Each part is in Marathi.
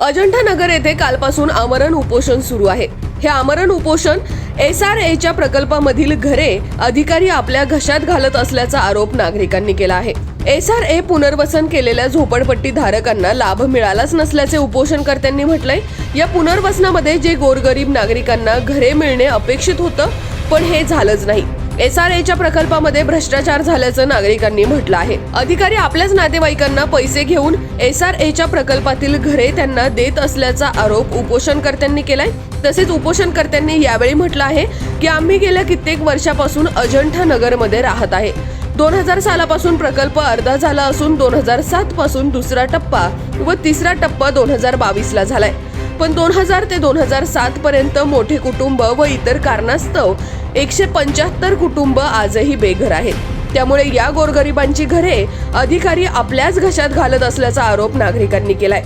अजंठा नगर येथे कालपासून आमरण उपोषण सुरू आहे. हे आमरण उपोषण एस आर एच्या प्रकल्पामधील घरे अधिकारी आपल्या घशात घालत असल्याचा आरोप नागरिकांनी केला आहे. एस आर ए पुनर्वसन केलेल्या झोपडपट्टी धारकांना लाभ मिळालाच नसल्याचे उपोषणकर्त्यांनी म्हटलंय. या पुनर्वसनामध्ये जे गोरगरीब नागरिकांना घरे मिळणे अपेक्षित होतं पण हे झालंच नाही. एस आर एच्या प्रकल्पामध्ये भ्रष्टाचार झाल्याचं नागरिकांनी म्हटलं आहे. अधिकारी आपल्याच नातेवाईकांना पैसे घेऊन एस आर एच्या प्रकल्पातील घरे त्यांना देत असल्याचा आरोप उपोषणकर्त्यांनी केलाय. तसेच उपोषणकर्त्यांनी यावेळी म्हटलं आहे की आम्ही गेल्या कित्येक वर्षापासून अजंठा नगरमध्ये राहत आहे. दोन हजार सालापासून प्रकल्प अर्धा झाला असून दोन हजार सात पासून दुसरा टप्पा व तिसरा टप्पा दोन हजार बावीसला झालाय. पण दोन हजार ते दोन हजार सात पर्यंत मोठे कुटुंब व इतर कारणास्तव एकशे पंच्याहत्तर कुटुंब आजही बेघर आहेत. त्यामुळे या गोरगरिबांची घरे अधिकारी आपल्याच घशात घालत असल्याचा आरोप नागरिकांनी केलाय.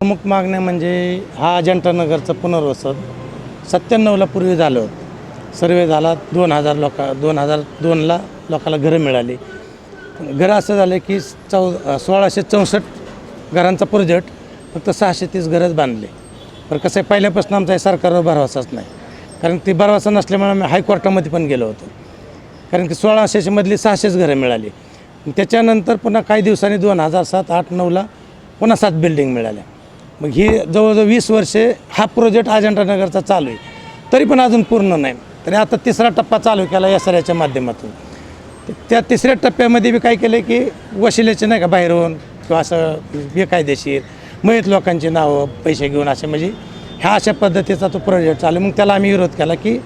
प्रमुख मागण्या म्हणजे हा अजंठा नगरचं पुनर्वसन. सत्त्याण्णवला पूर्वी झालं सर्वे झाला दोन हजार लोका दोन हजार दोनला लोकांना घरं मिळाली. घरं असं झालं की चौ सोळाशे चौसष्ट घरांचा प्रोजेक्ट फक्त सहाशे तीस घरंच बांधले. पण कसं आहे पहिल्यापासून आमचा हे सरकारवर भरवसाच नाही. कारण ती भरवसा नसल्यामुळे आम्ही हायकोर्टामध्ये पण गेलो होतो. कारण की सोळाशेमधली सहाशेच घरं मिळाली. त्याच्यानंतर पुन्हा काही दिवसांनी दोन हजार सात आठ नऊला पुन्हा सात बिल्डिंग मिळाल्या. मग ही जवळजवळ वीस वर्षे हा प्रोजेक्ट अजंठानगरचा चालू आहे. तरी पण अजून पूर्ण नाही. तरी आता तिसरा टप्पा चालू केला एस आर माध्यमातून. तर त्या तिसऱ्या टप्प्यामध्ये बी काय केलं की वशिलेचे नाही का बाहेरून किंवा असं बेकायदेशीर मयत लोकांची नावं पैसे घेऊन असे म्हणजे ह्या अशा पद्धतीचा तो प्रोजेक्ट चालू मग त्याला आम्ही विरोध केला की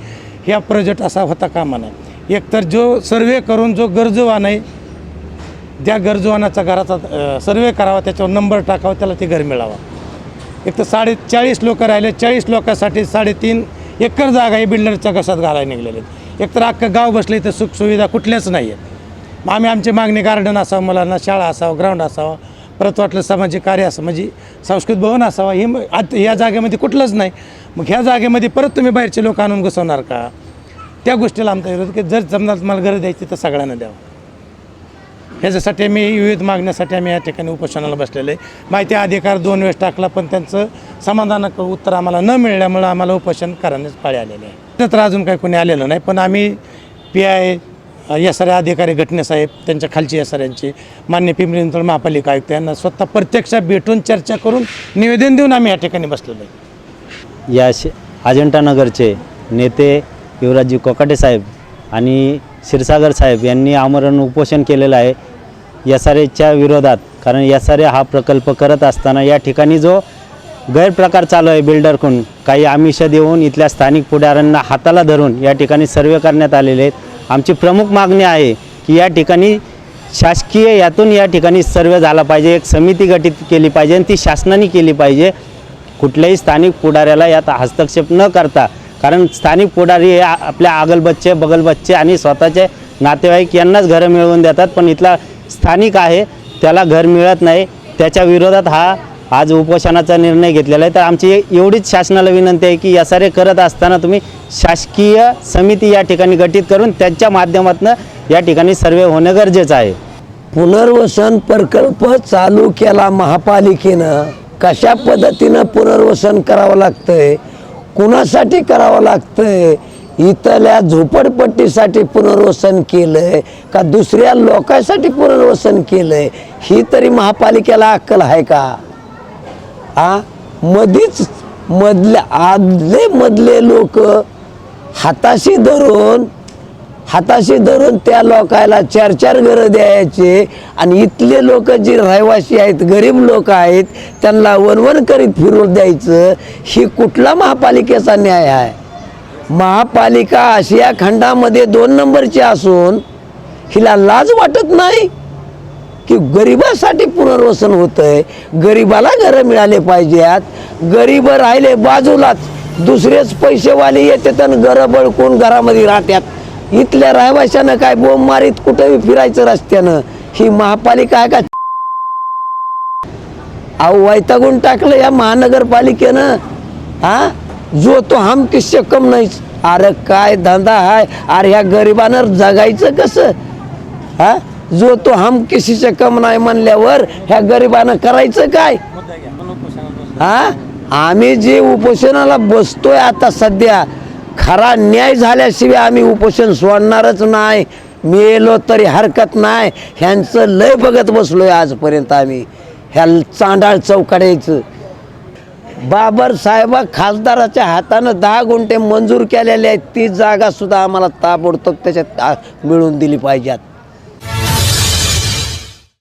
ह्या प्रोजेक्ट असा होता कामा नाही एकतर जो सर्वे करून जो गरजूवान आहे ज्या गरजूवानाचा घराचा सर्वे करावा त्याच्यावर नंबर टाकावा त्याला ते घर मिळावा. एक तर साडे चाळीस लोक राहिले चाळीस लोकांसाठी साडेतीन एकर जागा ही बिल्डरच्या कशात घालायला निघलेले आहेत. एक तर अख्खं गाव बसले तर सुखसुविधा कुठल्याच नाही आहेत मग आम्ही आमची मागणी गार्डन असावं मुलांना शाळा असावं ग्राउंड असावं परत वाटलं सामाजिक कार्य असं म्हणजे संस्कृत भवन असावा हे मग आत या जागेमध्ये कुठलंच नाही. मग ह्या जागेमध्ये परत तुम्ही बाहेरचे लोक आणून घुसवणार का? त्या गोष्टीला आमचा विरोध की जर जमणार तुम्हाला गरज द्यायची तर सगळ्यांना द्यावं. ह्याच्यासाठी आम्ही विविध मागण्यासाठी आम्ही या ठिकाणी उपोषणाला बसलेलो आहे. माहिती अधिकार दोन वेळेस टाकला पण त्यांचं समाधानक उत्तर आम्हाला न मिळाल्यामुळं आम्हाला उपोषण करण्यास पाळी आलेले आहे. तर अजून काही कोणी आलेलं नाही पण आम्ही पी आय या साऱ्या अधिकारी घटनेसाहेब त्यांच्या खालची या साऱ्यांची मान्य पिंपरी चिंचवड महापालिका आयुक्त यांना स्वतः प्रत्यक्ष भेटून चर्चा करून निवेदन देऊन आम्ही या ठिकाणी बसलेलो आहे. या शे अजंठानगरचे नेते युवराजजी कोकाटे साहेब आणि क्षीरसागर साहेब यांनी आमरण उपोषण केलेलं आहे. एस आर एच्या विरोधात कारण एस आर ए हा प्रकल्प करत असताना या ठिकाणी जो गैरप्रकार चालू आहे बिल्डरकडून काही आमिष देऊन इथल्या स्थानिक पुढाऱ्यांना हाताला धरून या ठिकाणी सर्वे करण्यात आलेले आहेत. आमची प्रमुख मागणी आहे की या ठिकाणी शासकीय यातून या ठिकाणी सर्वे झाला पाहिजे एक समिती गठीत केली पाहिजे आणि ती शासनाने केली पाहिजे. कुठल्याही स्थानिक पुढाऱ्याला यात हस्तक्षेप न करता कारण स्थानिक पुढारी हे आपल्या आगलबच्चे बगलबच्चे आणि स्वतःचे नातेवाईक यांनाच घरं मिळवून देतात पण इथला स्थानिक आहे त्याला घर मिळत नाही. त्याच्या विरोधात हा आज उपोषणाचा निर्णय घेतलेला आहे. तर आमची एवढीच शासनाला विनंती आहे की यासारे करत असताना तुम्ही शासकीय समिती या ठिकाणी गठीत करून त्यांच्या माध्यमातून या ठिकाणी सर्वे होणं गरजेचं आहे. पुनर्वसन प्रकल्प चालू केला महापालिकेनं. कशा पद्धतीनं पुनर्वसन करावं लागतंय? कुणासाठी करावं लागतंय? इथल्या झोपडपट्टीसाठी पुनर्वसन केलंय का दुसऱ्या लोकांसाठी पुनर्वसन केलंय? ही तरी महापालिकेला अक्कल आहे का? आ? मधीच मधल्या आदले मधले लोक हाताशी धरून हाताशी धरून त्या लोकायला चार चार घरं द्यायचे. आणि इथले लोक जे रहिवासी आहेत गरीब लोक आहेत त्यांना वनवन करीत फिरून द्यायचं ही कुठला महापालिकेचा न्याय आहे? महापालिका आशिया खंडामध्ये दोन नंबरची असून हिला लाज वाटत नाही? की गरिबासाठी पुनर्वसन होतंय. गरिबाला घरं मिळाले पाहिजेत. गरीब राहिले बाजूलाच. दुसरेच पैसेवाले येतात आणि घरं बळकून घरामध्ये राहतात इथल्या रहिवाशानं काय बोंब मारीत कुठेही फिरायचं रस्त्यानं? ही महापालिका आहे का? अहो वैतागून टाकलं या महानगरपालिकेनं. हा? जो तो हम किस्से कम नाहीच अरे काय धंदा आहे अरे ह्या गरिबानं जगायचं कसं? हा? जो तो हम किसीचे कम नाही म्हणल्यावर ह्या गरिबानं करायचं काय? हा? आम्ही जे उपोषणाला बसतोय आता सध्या खरा न्याय झाल्याशिवाय आम्ही उपोषण सोडणारच नाही. मेलो तरी हरकत नाही. ह्यांचं लय बघत बसलोय आजपर्यंत आम्ही. ह्या चांडाळ चौकड्याचं. बाबर साहेबा खासदाराच्या हातानं दहा गुंठे मंजूर केलेले आहेत. ती जागा सुद्धा आम्हाला ताबडतोब त्याच्यात मिळून मिळवून दिली पाहिजेत.